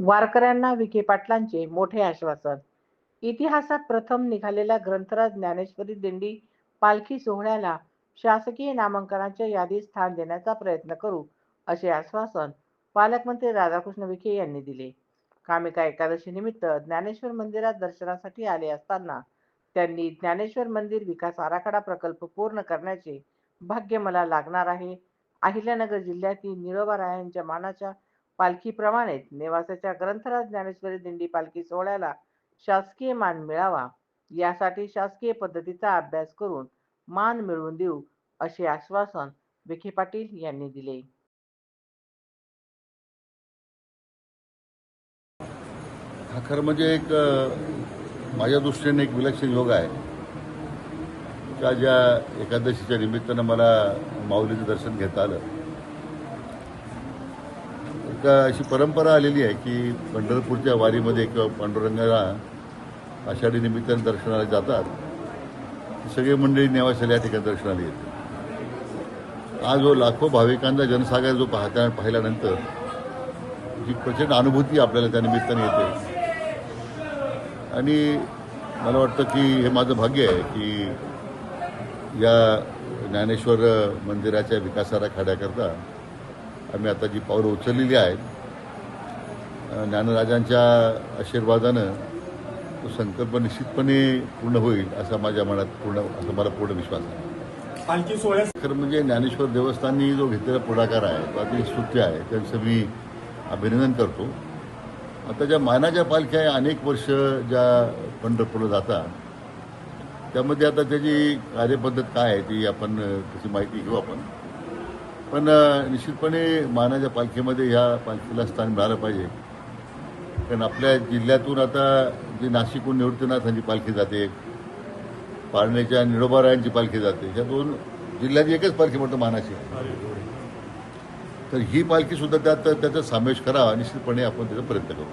वारकऱ्यांना विखे पाटलांचे मोठे आश्वासन. इतिहासात प्रथम निघालेल्या ग्रंथराज ज्ञानेश्वरी दिंडी पालखी सोहळ्याला शासकीय नामांकनाच्या यादीत स्थान देण्याचा प्रयत्न करू असे आश्वासन पालकमंत्री राधाकृष्ण विखे यांनी दिले. कामिका एकादशी निमित्त ज्ञानेश्वर मंदिरात दर्शनासाठी आले असताना त्यांनी ज्ञानेश्वर मंदिर विकास आराखडा प्रकल्प पूर्ण करण्याचे भाग्य मला लागणार आहे. अहिल्यानगर जिल्ह्यातील निळोबारायांच्या मानाच्या पालखीप्रमाणेच नेवासाच्या ग्रंथराज ज्ञानेश्वरी दिंडी पालखी सोहळ्याला शासकीय मान मिळावा यासाठी शासकीय पद्धतीचा अभ्यास करून मान मिळवून देऊ असे आश्वासन विखे पाटील यांनी दिले. हा खरं म्हणजे एक माझ्या दृष्टीने एक विलक्षण योग आहे. का ज्या एकादशीच्या निमित्तानं मला माऊलीचं दर्शन घेता आलं. एक अशी परंपरा आलेली आहे की पंढरपूरच्या वारीमध्ये किंवा पांडुरंगाला आषाढी निमित्तानं दर्शनाला जातात. सगळी मंडळी नेवाशाला या ठिकाणी दर्शनाला येते आज जो लाखो भाविकांचा जनसागर जो पाहता पाहिल्यानंतर जी प्रचंड अनुभूती आपल्याला त्या निमित्ताने येते. आणि मला वाटतं की हे माझं भाग्य आहे की या ज्ञानेश्वर मंदिराच्या विकासाला खाड्याकरता आम्ही आता जी पावलं उचललेली आहेत ज्ञानराजांच्या आशीर्वादानं तो संकल्प निश्चितपणे पूर्ण होईल असा माझ्या मनात पूर्ण असा मला पूर्ण विश्वास आहे. पालखी सोहळ्यास खरं म्हणजे ज्ञानेश्वर देवस्थाननी जो घेतलेला पुढाकार आहे तो अतिशय स्तुत्य आहे त्यांचं मी अभिनंदन करतो. आता ज्या मानाच्या पालख्या अनेक वर्ष ज्या पंढरपूरला जातात त्यामध्ये आता त्याची कार्यपद्धत काय आहे ती आपण त्याची माहिती घेऊ आपण. पण निश्चितपणे मानाच्या पालखीमध्ये ह्या पालखीला स्थान मिळालं पाहिजे. कारण आपल्या जिल्ह्यातून आता जी नाशिकहून निवृत्तीनाथांची पालखी जाते पाळण्याच्या निळोबारायांची पालखी जाते ह्या दोन जिल्ह्याची एकच पालखी म्हणतो मानाची. तर ही पालखीसुद्धा त्यात त्याचा समावेश करावा निश्चितपणे आपण त्याचा प्रयत्न करू.